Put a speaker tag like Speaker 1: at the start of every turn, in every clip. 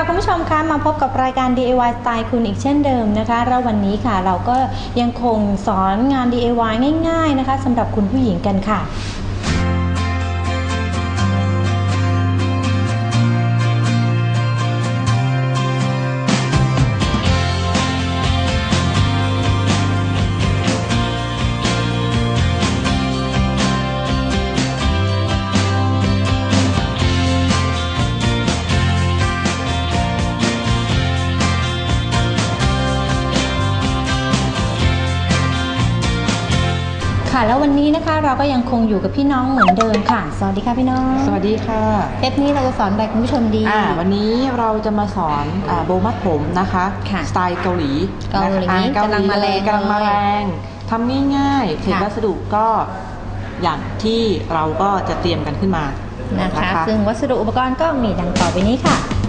Speaker 1: ค่ะคุณผู้ชมคะมาพบกับรายการ DIY สไตล์คุณอีกเช่นเดิมนะคะแล้ววันนี้ค่ะเราก็ยังคงสอนงาน DIY ง่าย ๆนะคะสำหรับคุณผู้หญิงกันค่ะ ค่ะ แล้ววันนี้นะคะเราก็ยังคงอยู่กับพี่น้องเหมือนเดิมค่ะ สวัสดีค่ะพี่น้อง
Speaker 2: สวัสดีค่ะ
Speaker 1: เทปนี้เราจะสอนแบบคุณผู้ชมดี
Speaker 2: อ่า วันนี้เราจะมาสอนอาโบว์มัดผมนะคะ
Speaker 1: ค่ะ
Speaker 2: สไตล์เกาหลี
Speaker 1: เกาหลี
Speaker 2: นะคะอ่
Speaker 1: กำลังมาแรง
Speaker 2: กำลังมา
Speaker 1: เลย
Speaker 2: แรงทำง่ายๆเศษ
Speaker 1: ค่ะ
Speaker 2: วัสดุก็อย่างที่เราก็จะเตรียมกันขึ้นมา
Speaker 1: นะคะ
Speaker 2: นะคะ
Speaker 1: ซึ่งวัสดุอุปกรณ์ก็มีดังต่อไปนี้ค่ะ
Speaker 2: ค่ะ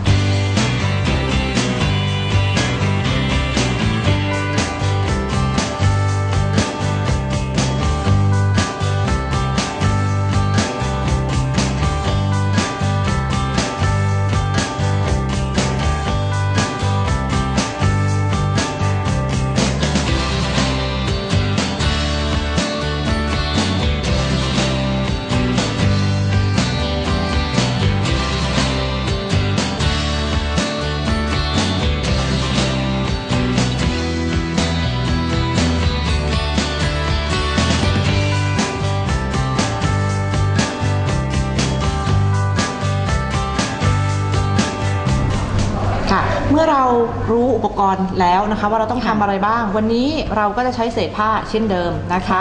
Speaker 2: ปกรณ์แล้วนะคะ ว่าเราต้องทำ
Speaker 1: ค่ะ
Speaker 2: อะไรบ้าง วันนี้เราก็จะใช้เศษผ้าเช่นเดิมนะคะ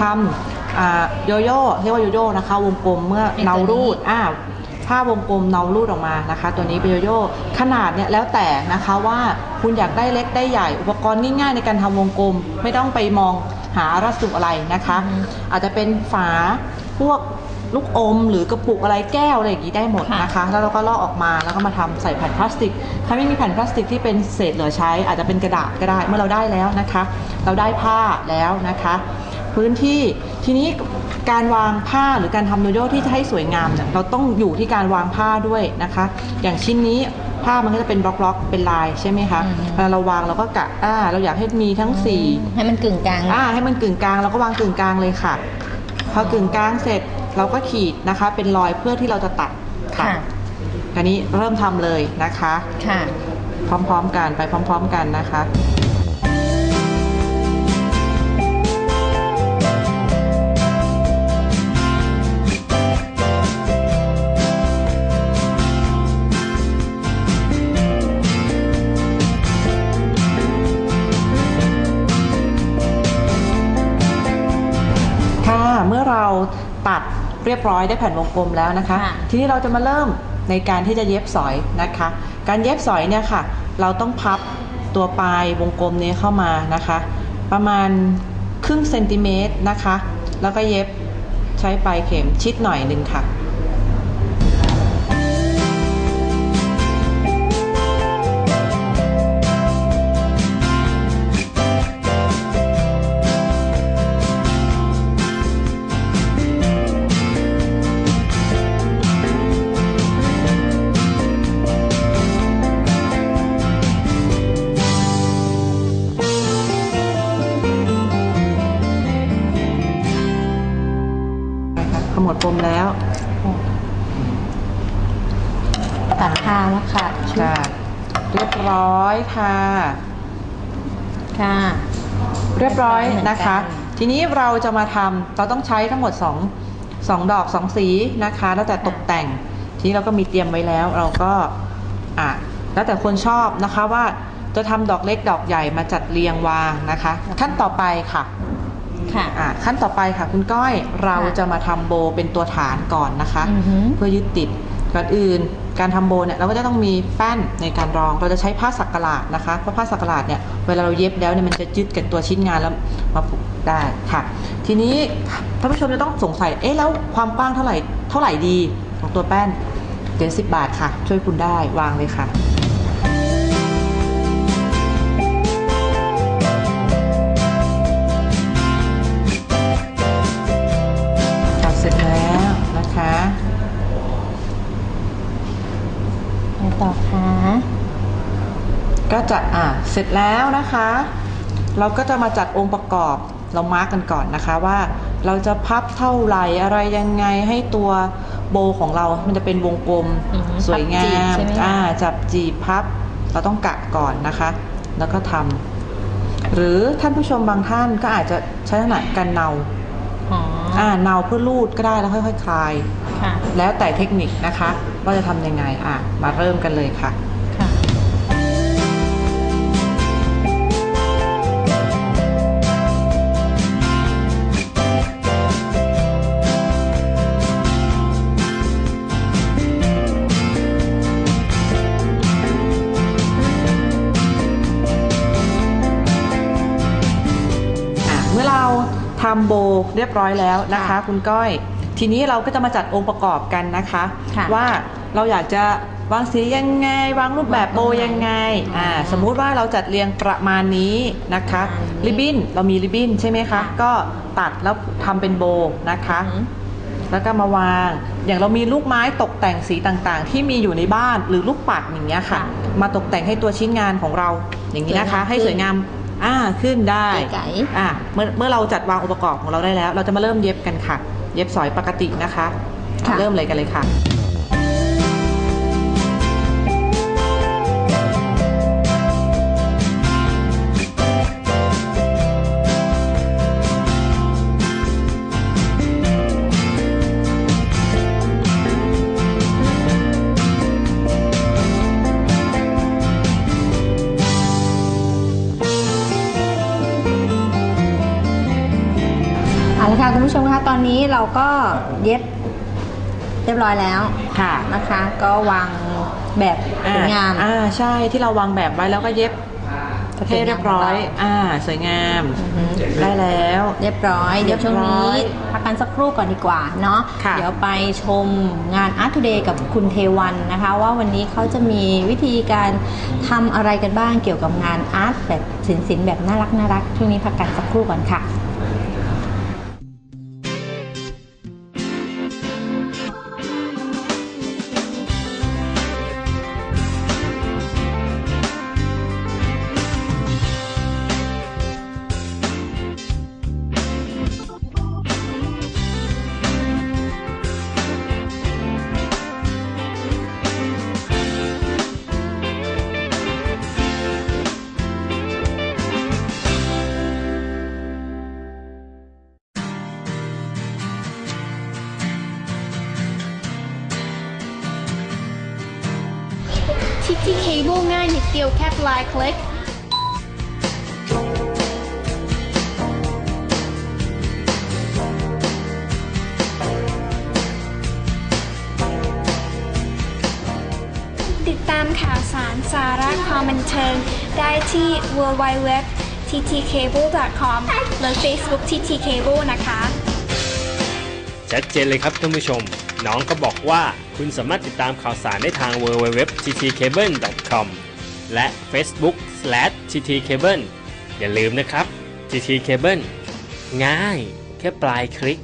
Speaker 2: ทำอ่าโยโย่เรียกว่าโยโย่นะคะ วงกลมเมื่อ
Speaker 1: เป็นตัวนี้
Speaker 2: เนารูดอ่าผ้าวงกลมเนารูดออกมานะคะ ตัวนี้เป็นโยโย่ขนาดเนี่ยแล้วแต่นะคะว่าคุณอยากได้เล็กได้ใหญ่อุปกรณ์ง่ายๆในการทำวงกลม ไม่ต้องไปมองหาวัสดุอะไรนะคะ อาจจะเป็นฝาพวก ลูกอมหรือกระปุกอะไรแก้วอะไรอย่างนี้ได้หมด
Speaker 1: ค่ะ
Speaker 2: นะคะ แล้วเราก็ลอกออกมาแล้วก็มาทำใส่แผ่นพลาสติก ถ้าไม่มีแผ่นพลาสติกที่เป็นเศษเหลือใช้ อาจจะเป็นกระดาษก็ได้ เมื่อเราได้แล้วนะคะ เราได้ผ้าแล้วนะคะ พื้นที่ทีนี้การวางผ้าหรือการทำโยโย่ที่จะให้สวยงามเนี่ยเราต้องอยู่ที่การวางผ้าด้วยนะคะ อย่างชิ้นนี้ผ้ามันก็จะเป็นบล็อกๆ เป็นลายใช่ไหมคะ
Speaker 1: อืม
Speaker 2: เวลาเราวางเราก็กะอ่าเราอยากให้มีทั้งสี่
Speaker 1: ให้มันกึ่งกลาง
Speaker 2: อ่าให้มันกึ่งกลางเราก็วางกึ่งกลางเลยค่ะ พอกึ่งกลางเสร็จ เราก็ขีดนะคะ เป็นรอยเพื่อที่เราจะตัดค่ะ
Speaker 1: ค่ะ
Speaker 2: อันนี้เริ่มทำเลยนะคะ
Speaker 1: ค่ะ
Speaker 2: พร้อมๆกันไปพร้อม ๆ กันนะคะค่ะ รียบร้อยได้แผ่นวงกลมแล้วนะคะ
Speaker 1: ค่ะ
Speaker 2: ทีนี้เราจะมาเริ่มในการที่จะเย็บสอยนะคะ การเย็บสอยเนี่ยค่ะ เราต้องพับตัวปลายวงกลมนี้เข้ามานะคะ ประมาณครึ่งเซนติเมตรนะคะ แล้วก็เย็บใช้ปลายเข็มชิดหน่อยหนึ่งค่ะนะคะ ยบร้อยเห
Speaker 1: มือนกัน
Speaker 2: นะคะ ทีนี้เราจะมาทำเราต้องใช้ทั้งหมด 2 2 ดอก 2 สีนะคะ แล้วแต่ตกแต่ง ทีนี้เราก็มีเตรียมไว้แล้ว เราก็อะแล้วแต่คนชอบนะคะว่าจะทำดอกเล็กดอกใหญ่มาจัดเรียงวางนะคะ ขั้นต่อไปค่ะ
Speaker 1: ค่ะ
Speaker 2: อะขั้นต่อไปค่ะคุณก้อยเรา
Speaker 1: ค่ะ
Speaker 2: จะมาทำโบเป็นตัวฐานก่อนนะคะ
Speaker 1: อือหือ
Speaker 2: เพื่อยึดติด ก่อนอื่นการทำโบเนี่ยเราก็จะต้องมีแป้นในการรอง เราจะใช้ผ้าสักหลาดนะคะเพราะผ้าสักหลาดเนี่ยเวลาเราเย็บแล้วเนี่ยมันจะยึดกับตัวชิ้นงานแล้วมาผูกได้ค่ะ ทีนี้ท่านผู้ชมจะต้องสงสัยเอ๊ะแล้วความกว้างเท่าไหร่เท่าไหร่ดีของตัวแป้นเจ็ดสิบบาทค่ะ ช่วยคุณได้วางเลยค่ะ จะ
Speaker 1: อะ
Speaker 2: เสร็จแล้วนะคะ เราก็จะมาจัดองค์ประกอบเรามาร์กกันก่อนนะคะว่าเราจะพับเท่าไหร่อะไรยังไงให้ตัวโบของเรา มันจะเป็นวงกลม
Speaker 1: อือฮึ
Speaker 2: สวยงา
Speaker 1: พับจีบ
Speaker 2: ม
Speaker 1: ใช่ไหมคะ
Speaker 2: อ่าจับจีบพับ เราต้องกะก่อนนะคะ แล้วก็ทำหรือท่านผู้ชมบางท่านก็อาจจะใช้ขนาดกันเนา
Speaker 1: อ๋อ
Speaker 2: อ่าเนาเพื่อรูดก็ได้แล้วค่อยๆคลาย
Speaker 1: ค่ะ
Speaker 2: แล้วแต่เทคนิคนะคะ ว่าจะทำยังไงอะมาเริ่มกันเลยค่ะ
Speaker 1: ค่ะ
Speaker 2: อะำโบเรียบร้อยแล้วนะคะ
Speaker 1: ค่ะ
Speaker 2: คุณก้อย ทีนี้เราก็จะมาจัดองค์ประกอบกันนะคะ
Speaker 1: ค่ะ
Speaker 2: ว่าเราอยากจะวางสียังไง วางรูปแบบโบยังไงอ่า
Speaker 1: อ๋อ
Speaker 2: สมมุติว่าเราจัดเรียงประมาณนี้นะคะ
Speaker 1: ประมาณนี้
Speaker 2: ริบบิ้นเรามีริบบิ้นใช่ไหมคะ
Speaker 1: ค่ะ
Speaker 2: ก็ตัดแล้วทำเป็นโบนะคะ
Speaker 1: อืม
Speaker 2: แล้วก็มาวาง อย่างเรามีลูกไม้ตกแต่งสีต่างๆ ที่มีอยู่ในบ้านหรือลูกปัดอย่างเงี้ยค่ะ
Speaker 1: ค่ะ
Speaker 2: มาตกแต่งให้ตัวชิ้นงานของเราอย่างนี้นะคะ
Speaker 1: สวยงาม
Speaker 2: ให้สวยงาม อ่าขึ้นได้
Speaker 1: ไก่
Speaker 2: อะเมื่อเมื่อเราจัดวางองค์ประกอบของเราได้แล้ว เราจะมาเริ่มเย็บกันค่ะ เย็บสอยปกตินะคะ
Speaker 1: ค่ะ
Speaker 2: เริ่มเลยกันเลยค่ะ
Speaker 1: เอาละค่ะคุณผู้ชมคะตอนนี้เราก็เย็บเรียบร้อยแล้ว
Speaker 2: ค่ะ
Speaker 1: นะคะ ก็วางแบบสวยงาม
Speaker 2: อ่าใช่ที่เราวางแบบไว้แล้วก็เย็บ
Speaker 1: ก็ส
Speaker 2: ให้
Speaker 1: วยงาม
Speaker 2: เรียบร้อย
Speaker 1: ของเรา
Speaker 2: อ่า สวยงาม
Speaker 1: อือฮึ
Speaker 2: ได้แล้ว
Speaker 1: เรียบร้อย เดี๋ยวช่วงนี้
Speaker 2: เรียบร้อย
Speaker 1: พักกันสักครู่ก่อนดีกว่าเนาะ
Speaker 2: ค่ะ
Speaker 1: เดี๋ยวไปชมงาน Art Today กับคุณเทวันนะคะ ว่าวันนี้เขาจะมีวิธีการทำอะไรกันบ้างเกี่ยวกับงานอาร์ตแบบศิลป์ๆแบบน่ารักน่ารัก ช่วงนี้พักกันสักครู่ก่อนค่ะ
Speaker 3: ยนิดเดียวแค่ปลายคลิก ติดตามข่าวสารสาระความบันเทิง ได้ที่ www ttcable.com หรือ Facebook ttcable นะคะ
Speaker 4: ชัดเจนเลยครับท่านผู้ชม น้องก็บอกว่าคุณสามารถติดตามข่าวสารได้ทาง www.ttcable.com และ facebook/ttcable อย่าลืมนะครับ ttcable ง่าย แค่ปลายคลิก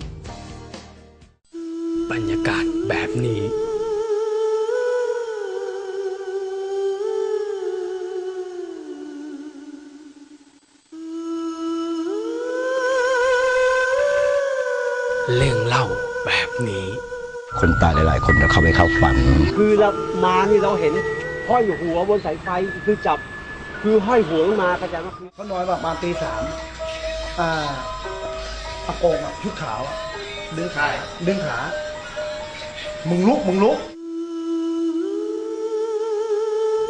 Speaker 4: บรรยากาศแบบนี้เรื่องเล่าแบบนี้
Speaker 5: คนตายหลาย ๆ คนเราเข้าไปเข้าฝัน
Speaker 6: คือเรามานี่เราเห็น ห้อยหัวบนสายไฟคือจับ คือห้อยหัวลงมาเข้าใจไหมคือ
Speaker 7: เขานอนประมาณตีสามอ่าอากงอะชุดขาวอะดึงขาดึงขา มึงลุก มึงลุก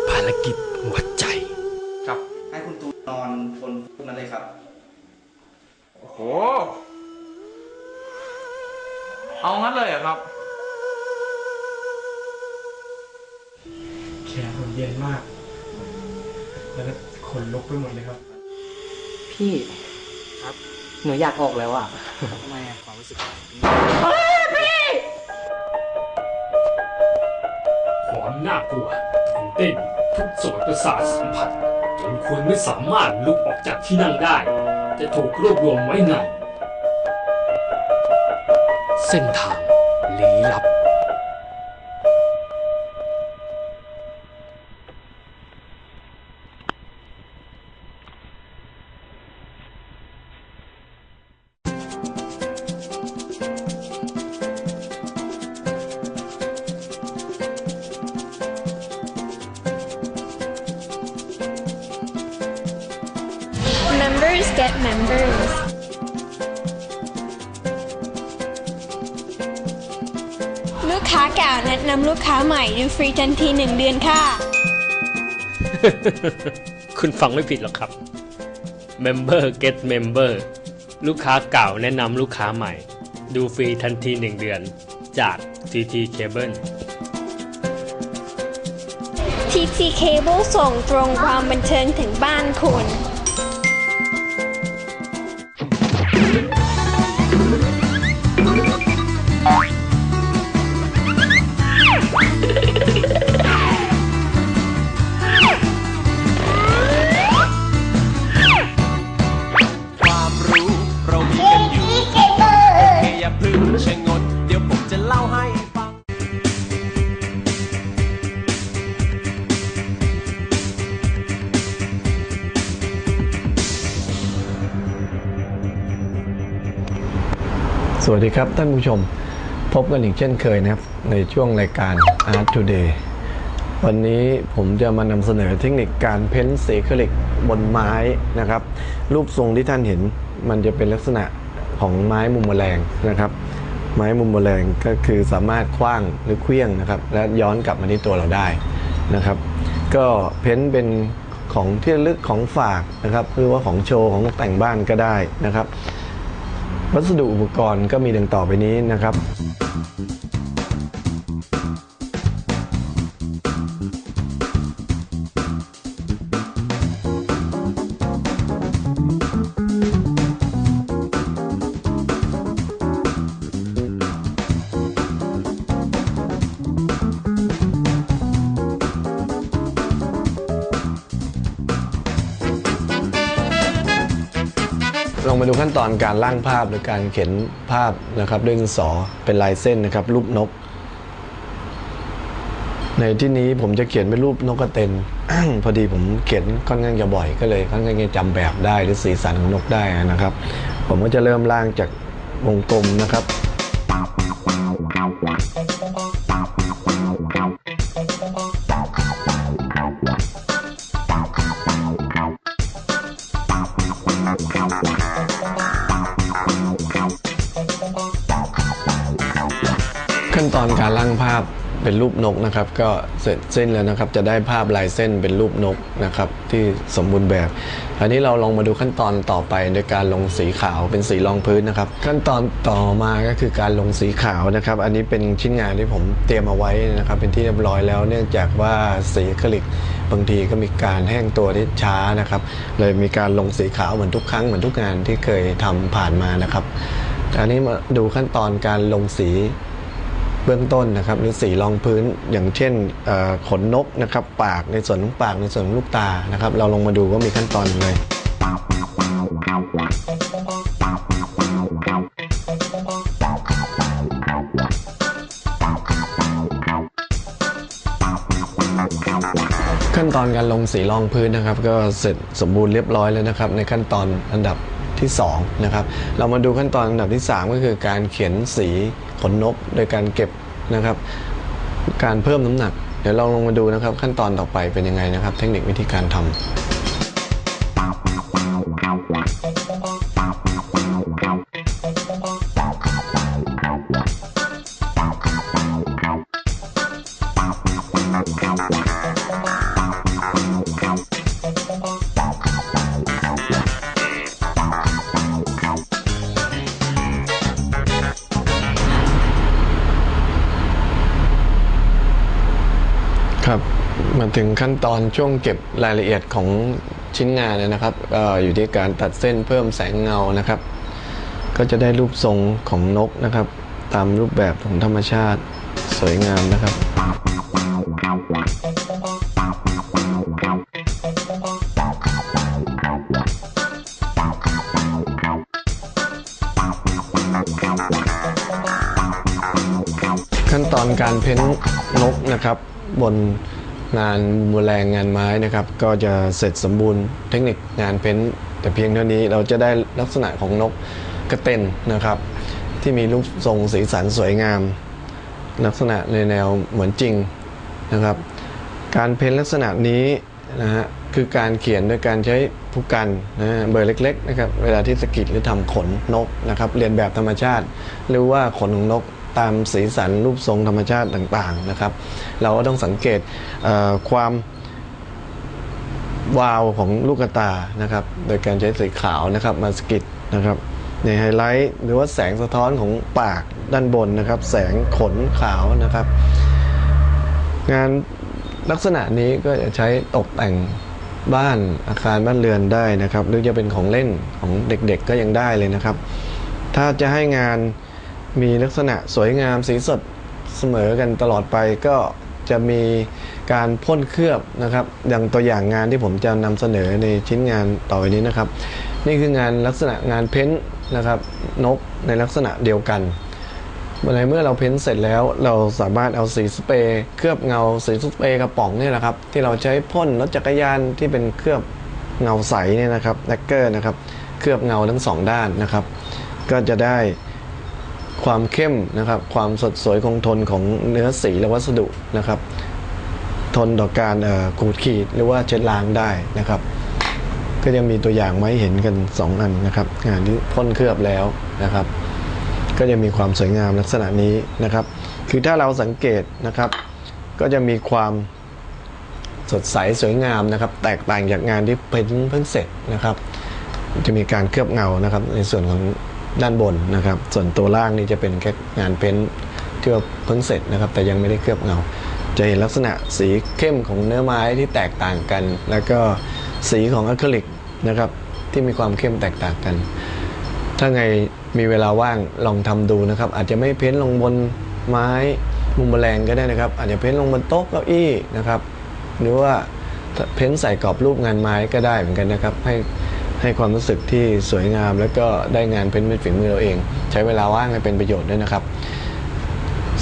Speaker 4: ภารกิจวัดใจ
Speaker 8: ครับ ให้คุณตูนนอนบนพวกนั้นเลยครับ
Speaker 9: โอ้โห เอางั้นเลยเหรอครับ
Speaker 10: เย็นมาก แล้วก็ขนลุกไปหมดเลยครับ
Speaker 8: พี่ครับ หนูอยากออกแล้วอะทำไมอะความรู้สึก
Speaker 4: ความน่ากลัวตื่นเต้นทุกส่วนประสาทสัมผัส จนคุณไม่สามารถลุกออกจากที่นั่งได้ จะถูกรวบรวมไว้ในเส้นทางลี้ลับ
Speaker 3: members get members ลูกค้าเก่าแนะนำลูกค้าใหม่ดูฟรีทันทีหนึ่งเดือนค่ะ
Speaker 4: คุณฟังไม่ผิดหรอกครับ Member get member ลูกค้าเก่าแนะนำลูกค้าใหม่ ดูฟรีทันที1เดือน จาก TT Cable
Speaker 3: TT Cable ส่งตรงความบันเทิงถึงบ้านคุณ
Speaker 11: วั
Speaker 12: สดีครับท่านผู้ชมพบกันอีกเช่นเคยนะครับ ในช่วงรายการ Art Today วันนี้ผมจะมานำเสนอเทคนิคการเพ้นสีคลิกบนไม้นะครับ รูปทรงที่ท่านเห็นมันจะเป็นลักษณะของไม้มุมแมลงนะครับ ไม้มุมแมลงก็คือสามารถคว้างหรือเคลี้ยงนะครับ และย้อนกลับมาที่ตัวเราได้นะครับ ก็เพ้นเป็นของที่ลึกของฝากนะครับหรือว่าของโชว์ของตกแต่งบ้านก็ได้นะครับ วัสดุอุปกรณ์ก็มีดังต่อไปนี้นะครับ ตอนการร่างภาพหรือการเขียนภาพนะครับด้วยดินสอเป็นลายเส้นนะครับ รูปนก ในที่นี้ผมจะเขียนเป็นรูปนกกระเตนพอดีผมเขียนค่อนข้างจะบ่อยก็เลยค่อนข้างจะจำแบบได้หรือสีสันของนกได้นะครับ ผมก็จะเริ่มร่างจากวงกลมนะครับ นตอนการร่างภาพเป็นรูปนกนะครับ ก็เสร็จเส้นแล้วนะครับ จะได้ภาพลายเส้นเป็นรูปนกนะครับ ที่สมบูรณ์แบบอันนี้เราลองมาดูขั้นตอนต่อไปโดยการลงสีขาวเป็นสีรองพื้นนะครับ ขั้นตอนต่อมาก็คือการลงสีขาวนะครับ อันนี้เป็นชิ้นงานที่ผมเตรียมเอาไว้นะครับ เป็นที่เรียบร้อยแล้วเนื่องจากว่าสีอะคริลิกบางทีก็มีการแห้งตัวที่ช้านะครับ เลยมีการลงสีขาวเหมือนทุกครั้งเหมือนทุกงานที่เคยทำผ่านมานะครับอันนี้มาดูขั้นตอนการลงสี เบื้องต้นนะครับหรือสีรองพื้นอย่างเช่นขนนกนะครับปากในส่วนของปากในส่วนของลูกตานะครับ เราลงมาดูว่ามีขั้นตอนยังไงขั้นตอนการลงสีรองพื้นนะครับ ก็เสร็จสมบูรณ์เรียบร้อยแล้วนะครับ ในขั้นตอนอันดับที่2นะครับเรามาดูขั้นตอนอันดับที่ 3 ก็คือการเขียนสี ขนนกโดยการเก็บนะครับ การเพิ่มน้ำหนัก เดี๋ยวเราลงมาดูนะครับ ขั้นตอนต่อไปเป็นยังไงนะครับ เทคนิควิธีการทำ มาถึงขั้นตอนช่วงเก็บรายละเอียดของชิ้นงานเลยนะครับออยู่ที่การตัดเส้นเพิ่มแสงเงานะครับ ก็จะได้รูปทรงของนกนะครับ ตามรูปแบบของธรรมชาติสวยงามนะครับ ขั้นตอนการเพ้นนกนะครับบน งานแมลงงานไม้นะครับ ก็จะเสร็จสมบูรณ์เทคนิคงานเพ้นแต่เพียงเท่านี้เราจะได้ลักษณะของนกกระเต็นนะครับ ที่มีรูปทรงสีสันสวยงาม ลักษณะในแนวเหมือนจริงนะครับ การเพ้นลักษณะนี้นะฮะคือการเขียนโดยการใช้ผู้กันนะเบอร์เล็กๆนะครับเวลาที่สกิดหรือทำขนนกนะครับเรียนแบบธรรมชาติ หรือว่าขนของนก ตามสีสันรูปทรงธรรมชาติต่างๆนะครับ เราก็ต้องสังเกตเความวาวของลูกตานะครับ โดยการใช้สีขาวนะครับมาสกิดนะครับ ในไฮไลท์หรือว่าแสงสะท้อนของปากด้านบนนะครับ แสงขนขาวนะครับ งานลักษณะนี้ก็จะใช้ตกแต่งบ้านอาคารบ้านเรือนได้นะครับ หรือจะเป็นของเล่นของเด็กๆก็ยังได้เลยนะครับ ถ้าจะให้งาน มีลักษณะสวยงามสีสดเสมอกันตลอดไปก็จะมีการพ่นเคลือบนะครับ อย่างตัวอย่างงานที่ผมจะนำเสนอในชิ้นงานต่อไปนี้นะครับ นี่คืองานลักษณะงานเพ้นท์นะครับนกในลักษณะเดียวกันในเมื่อเราเพ้นท์เสร็จแล้วเราสามารถเอาสีสเปรย์เคลือบเงาสีสเปรย์กระป๋องนี่แหละครับ ที่เราใช้พ่นรถจักรยานที่เป็นเคลือบเงาใสเนี่ยนะครับแลกเกอร์นะครับ เคลือบเงาทั้งสองด้านนะครับ ก็จะได้ ความเข้มนะครับความสดสวยคงทนของเนื้อสีและวัสดุนะครับ ทนต่อการขูดขีดหรือว่าเช็ดล้างได้นะครับ ก็จะมีตัวอย่างมาให้เห็นกัน 2 อันนะครับงานที่พ่นเคลือบแล้วนะครับ ก็จะมีความสวยงามลักษณะนี้นะครับ คือถ้าเราสังเกตนะครับ ก็จะมีความสดใสสวยงามนะครับ แตกต่างจากงานที่เพิ่งเพิ่งเสร็จนะครับ จะมีการเคลือบเงานะครับ ในส่วนของ ด้านบนนะครับ ส่วนตัวล่างนี่จะเป็นแค่งานเพ้นท์ที่ว่าเพิ่งเสร็จนะครับ แต่ยังไม่ได้เคลือบเงา จะเห็นลักษณะสีเข้มของเนื้อไม้ที่แตกต่างกัน แล้วก็สีของอะคริลิกนะครับที่มีความเข้มแตกต่างกัน ถ้าไงมีเวลาว่างลองทำดูนะครับ อาจจะไม่เพ้นท์ลงบนไม้มุมแมลงก็ได้นะครับ อาจจะเพ้นท์ลงบนโต๊ะเก้าอี้นะครับ หรือว่าเพ้นท์ใส่กรอบรูปงานไม้ก็ได้เหมือนกันนะครับ ให้ ให้ความรู้สึกที่สวยงาม แล้วก็ได้งานเพ้นท์เป็นฝีมือเราเอง ใช้เวลาว่างให้เป็นประโยชน์ด้วยนะครับ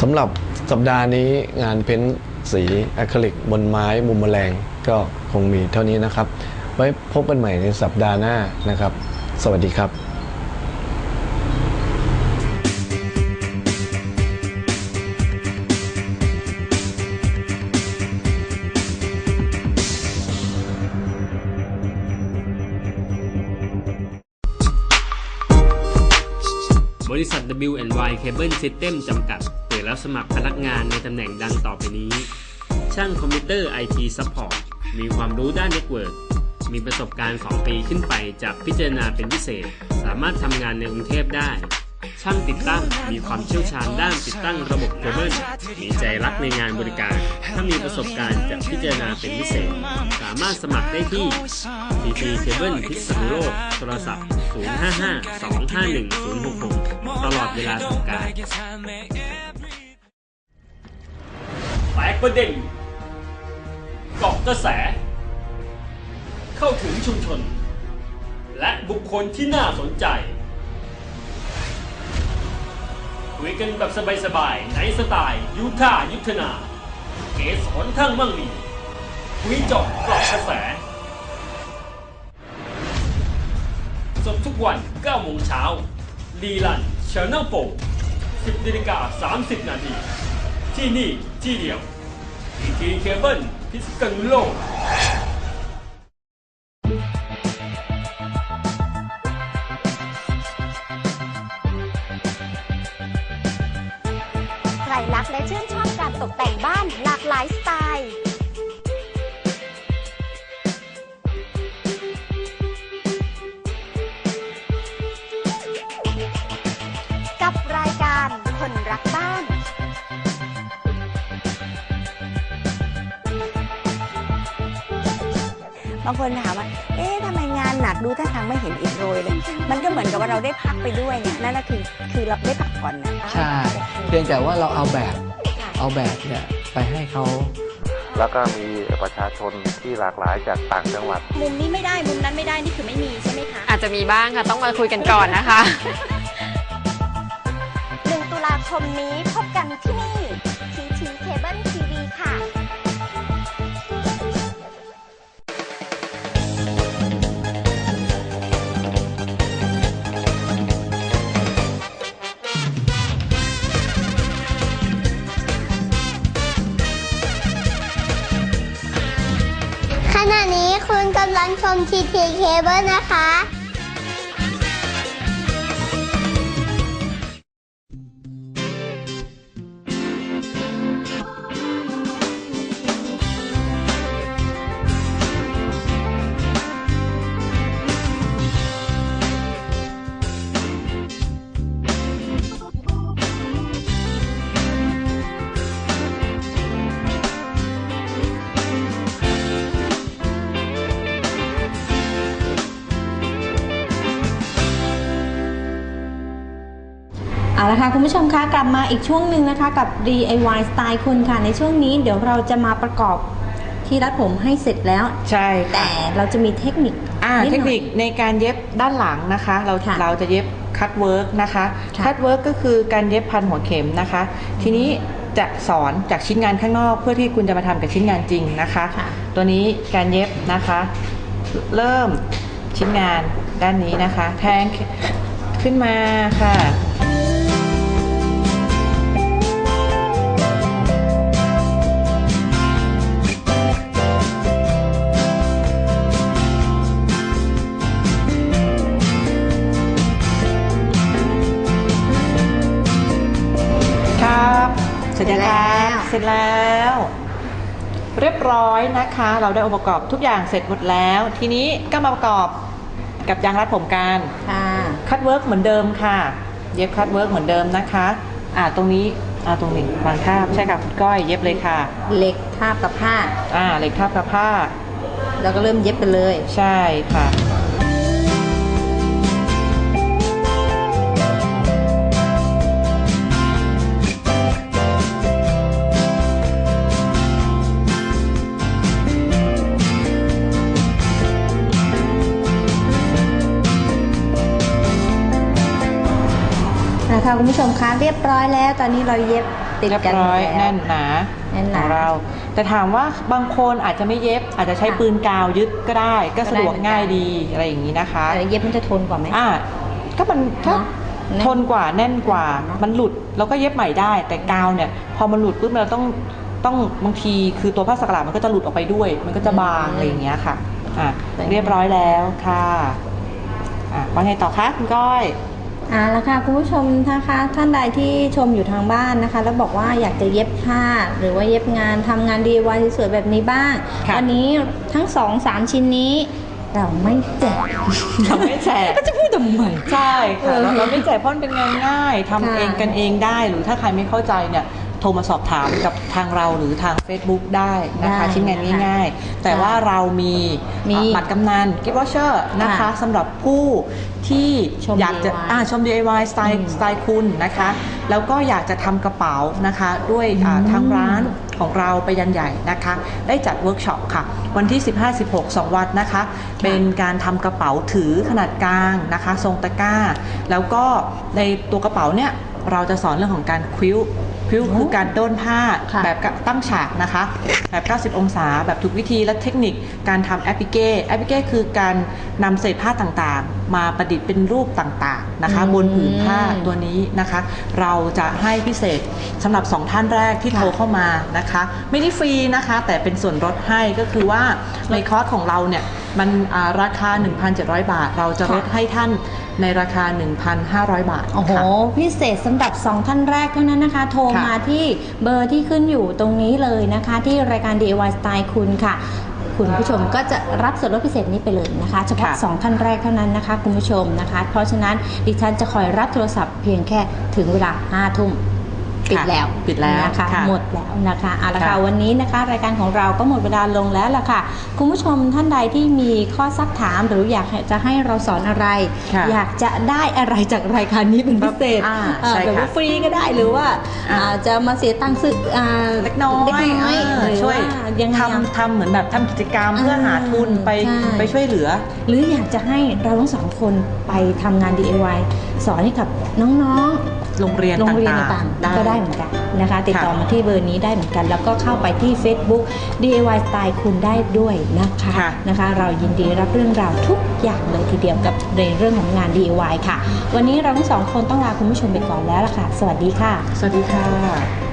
Speaker 12: สำหรับสัปดาห์นี้งานเพ้นท์สีอะคริลิกบนไม้มุมแมลงก็คงมีเท่านี้นะครับ ไว้พบกันใหม่ในสัปดาห์หน้านะครับ สวัสดีครับ
Speaker 4: W&Y Cable System จำกัดเปิดรับสมัครพนักงานในตำแหน่งดังต่อไปนี้ ช่างคอมพิวเตอร์ IT Support มีความรู้ด้านเน็ตเวิร์กมีประสบการณ์ 2 ปีขึ้นไปจะพิจารณาเป็นพิเศษ สามารถทำงานในกรุงเทพได้ ช่างติดตั้ง มีความเชี่ยวชาญด้านติดตั้งระบบเคเบิลมีใจรักในงานบริการ ถ้ามีประสบการณ์จากพิจารณาเป็นพิเศษ สามารถสมัครได้ที่ TT Cable พิษณุโลกโทรศัพท์ 055-251-066 ตลอดเวลาทำการแตกประเด็นเกาะกระแส เข้าถึงชุมชน และบุคคลที่น่าสนใจ คุยกันแบบสบายๆในสไตล์ยุทธายุทธนา เกสหนทั้งมั่งมีคุยจบกรอบกระแสสดทุกวัน9โมงเช้ารีลันช n น e l โป10นาฬิกา30 นาที ที่นี่ที่เดียวทีทีเคเบิลพิษณุโลก
Speaker 13: รรักและชื่นชอบการตกแต่งบ้านหลากหลายสไตล์กับรายการคนรักบ้าน
Speaker 14: บางคนถามว่า หนักดูท่าทางไม่เห็นอิดโรยเลย มันก็เหมือนกับว่าเราได้พักไปด้วยเนี่ยนั่นก็คือคือเราได้พักผ่อนนะ
Speaker 15: ใช่เพียงแต่ว่าเราเอาแบบเอาแบบเนี่ยไปให้เขา
Speaker 16: แล้วก็มีประชาชนที่หลากหลายจากต่างจังหวัด
Speaker 13: มุมนี้ไม่ได้มุมนั้นไม่ได้นี่คือไม่มีใช่ไหมคะ
Speaker 17: อาจจะมีบ้างค่ะต้องมาคุยกันก่อนนะคะ
Speaker 13: 1ตุลาคมนี้พบกันที่นี่ TT Cable TV ค่ะ
Speaker 18: ค ชมทีทีเคเบิลนะคะ
Speaker 1: เอาละค่ะคุณผู้ชมคะกลับมาอีกช่วงหนึ่งนะคะกับ DIY สไตล์คุณค่ะ ในช่วงนี้เดี๋ยวเราจะมาประกอบที่รัดผมให้เสร็จแล้ว
Speaker 2: ใช่
Speaker 1: แต่เราจะมีเทคนิค
Speaker 2: อ่า
Speaker 1: ดห
Speaker 2: เท
Speaker 1: น่
Speaker 2: ค
Speaker 1: อย
Speaker 2: นิคในการเย็บด้านหลังนะคะ เรา
Speaker 1: ค่ะ
Speaker 2: เราจะเย็บคัตเวิร์กนะคะ
Speaker 1: ค่ะ
Speaker 2: คัตเวิร์กก็คือการเย็บพันหัวเข็มนะคะ ทีนี้จะสอนจากชิ้นงานข้างนอก เพื่อที่คุณจะมาทำกับชิ้นงานจริงนะคะตัวนี้การเย็บนะคะ เริ่มชิ้นงานด้านนี้นะคะ แทงขึ้นมาค่ะ เสร็จยังครับเสร็จแล้ว เรียบร้อยนะคะ เราได้องค์ประกอบทุกอย่างเสร็จหมดแล้ว ทีนี้ก็มาประกอบกับยางรัดผมกัน
Speaker 1: ค่ะ
Speaker 2: คัตเวิร์กเหมือนเดิมค่ะ เย็บคัตเวิร์กเหมือนเดิมนะคะ อ่าตรงนี้อ่าตรงนี้วางทาบใช่ค่ะคุณก้อยเย็บเลยค่ะ
Speaker 1: เหล็กทาบกับผ้า
Speaker 2: อ่าเหล็กทาบกับผ้า
Speaker 1: แล้วก็เริ่มเย็บไปเลย
Speaker 2: ใช่ค่ะ
Speaker 1: คะคุณผู้ชมคะเรียบร้อยแล้ว ตอนนี้เราเย็บติด
Speaker 2: เรียบ
Speaker 1: กัน
Speaker 2: ร้อย
Speaker 1: แล้ว
Speaker 2: แน่นหนา
Speaker 1: แน่นห
Speaker 2: ข
Speaker 1: นา
Speaker 2: องเรา แต่ถามว่าบางคนอาจจะไม่เย็บ อาจจะใช้
Speaker 1: ค่ะ
Speaker 2: ปืนกาวยึดก็ได้ ก็
Speaker 1: ก็ได้
Speaker 2: สะดวก
Speaker 1: เหมือนกัน
Speaker 2: ง่ายดีอะไรอย่างนี้นะคะ
Speaker 1: แต่เย็บมันจะทนกว่าไหม
Speaker 2: อ่าก็มันถ้า
Speaker 1: เนอะ
Speaker 2: ทนกว่าแน่นกว่ามันหลุดเราก็เย็บใหม่ได้ แต่กาวเนี่ย พอมันหลุดปุ๊บเราต้องต้องบางทีคือตัวผ้าสักหลาดมันก็จะหลุดออกไปด้วย มันก็จะบางอะไรอย่างเงี้ยค่ะอะเรียบร้อยแล้วค่ะอะว่าไงต่อคะคุณก้อย
Speaker 1: อ่าแล้วค่ะคุณผู้ชมนะคะท่านใดที่ชมอยู่ทางบ้านนะคะ แล้วบอกว่าอยากจะเย็บผ้า หรือว่าเย็บงานทำงาน DIY สวยๆแบบนี้บ้าง
Speaker 2: ค่ะ
Speaker 1: วันนี้ทั้งสองสามชิ้นนี้ เราไม่แจก
Speaker 2: เราไม่แจก
Speaker 1: ก็จะพูดทำไม
Speaker 2: ใช่ค่ะ
Speaker 1: เออ
Speaker 2: เราเราไม่แจกเพราะมันเป็นงานง่ายทำ
Speaker 1: ค่ะ
Speaker 2: เองกันเองได้หรือถ้าใครไม่เข้าใจเนี่ย โทรมาสอบถามกับทางเราหรือทาง Facebook ได้นะคะ
Speaker 1: ได้
Speaker 2: ชิ้นงาน
Speaker 1: นะคะ
Speaker 2: ง่ายๆ แต่ว่าเรามี
Speaker 1: มี
Speaker 2: อะบัตรกำนันกิฟต์วอเชอร์นะคะ
Speaker 1: ค่ะ
Speaker 2: สำหรับผู้ที่
Speaker 1: ชม
Speaker 2: อยากจะ
Speaker 1: DIY
Speaker 2: อ่าชม DIY สไต
Speaker 1: อื
Speaker 2: ล์
Speaker 1: ม
Speaker 2: สไตล์คุณนะคะ แล้วก็อยากจะทำกระเป๋านะคะ ด้วยอ่า
Speaker 1: อืม
Speaker 2: ทางร้านของเราไปยันใหญ่นะคะ ได้จัดเวิร์กช็อปค่ะ วันที่ 15-16 2 วันนะคะ เป็นการทำกระเป๋าถือขนาดกลางนะคะ ทรงตะกร้า แล้วก็ในตัวกระเป๋าเนี่ย เราจะสอนเรื่องของการควิ้ว ควิ้วคือการโด้นผ้า
Speaker 1: ค่ะ
Speaker 2: แบบตั้งฉากนะคะ แบบ 90 องศา แบบถูกวิธีและเทคนิคการทำแอปพิเก้แอปพิเก้คือการนำเศษผ้าต่างๆ มาประดิษฐ์เป็นรูปต่างๆนะคะ
Speaker 1: อืม
Speaker 2: บนผืนผ้าตัวนี้นะคะ เราจะให้พิเศษสำหรับ 2 ท่านแรกที่โทรเข้ามานะคะ ไม่ได้ฟรีนะคะ แต่เป็นส่วนลดให้ก็คือว่าในคอร์สของเราเนี่ย มันอ่าราคา 1,700 บาท เราจะลดให้ท่านในราคา 1,500 บาท
Speaker 1: โอ้โห
Speaker 2: ค่ะ
Speaker 1: พิเศษสำหรับ 2 ท่านแรกเท่านั้นนะคะ โทร
Speaker 2: ค่ะ
Speaker 1: มาที่เบอร์ที่ขึ้นอยู่ตรงนี้เลยนะคะ ที่รายการ DIY สไตล์คุณค่ะคุณผู้ชมก็จะรับส่วนลดพิเศษนี้ไปเลยนะคะ เฉพาะ
Speaker 2: ค่ะ
Speaker 1: 2 ท่านแรกเท่านั้นนะคะ คุณผู้ชมนะคะ เพราะฉะนั้นดิฉันจะคอยรับโทรศัพท์เพียงแค่ถึงเวลา5ทุ่ม ปิดแล้ว
Speaker 2: ปิดแล้ว
Speaker 1: นะคะ
Speaker 2: ค่ะ
Speaker 1: หมดแล้วนะคะเอาละค่ะ
Speaker 2: ค่ะ
Speaker 1: วันนี้นะคะรายการของเราก็หมดเวลาลงแล้วล่ะค่ะ คุณผู้ชมท่านใดที่มีข้อซักถามหรืออยากจะให้เราสอนอะไร
Speaker 2: ค่ะ
Speaker 1: อยากจะได้อะไรจากรายการนี้เป็นพิเศษ
Speaker 2: อ่า
Speaker 1: อ่า
Speaker 2: ใช่
Speaker 1: แบบ
Speaker 2: ค่ะ
Speaker 1: ว่าฟรีก็ได้หรือว่า
Speaker 2: อ่า
Speaker 1: อ่าจะมาเสียตังค์ซื้ออ่า
Speaker 2: เล็กน้อย
Speaker 1: เล็กน้อย
Speaker 2: เออ
Speaker 1: หรือ
Speaker 2: ช่วย
Speaker 1: ว่ายังไงอะ
Speaker 2: ทำทำเหมือนแบบทำกิจกรรมเพื่อหาทุนไป
Speaker 1: ใช่
Speaker 2: ไปช่วยเหลือ
Speaker 1: หรืออยากจะให้เราทั้งสองคนไปทำงาน DIY สอนให้กับน้องๆ
Speaker 2: โรงเรียน
Speaker 1: โรงเรียน
Speaker 2: ต่า
Speaker 1: ต่างง
Speaker 2: ๆ
Speaker 1: ๆก็ได้เหมือนกันนะคะ ติดต่อ
Speaker 2: ค่ะ
Speaker 1: มาที่เบอร์นี้ได้เหมือนกัน แล้วก็เข้าไปที่ Facebook DIY สไตล์คุณได้ด้วยนะคะ
Speaker 2: ค่ะ
Speaker 1: นะคะ เรายินดีรับเรื่องราวทุกอย่างเลยทีเดียวกับในเรื่องของงาน DIY ค่ะ วันนี้เราทั้งสองคนต้องลาคุณผู้ชมไปก่อนแล้วล่ะค่ะ สวัสดีค่ะ
Speaker 2: สวัสดีค่ะ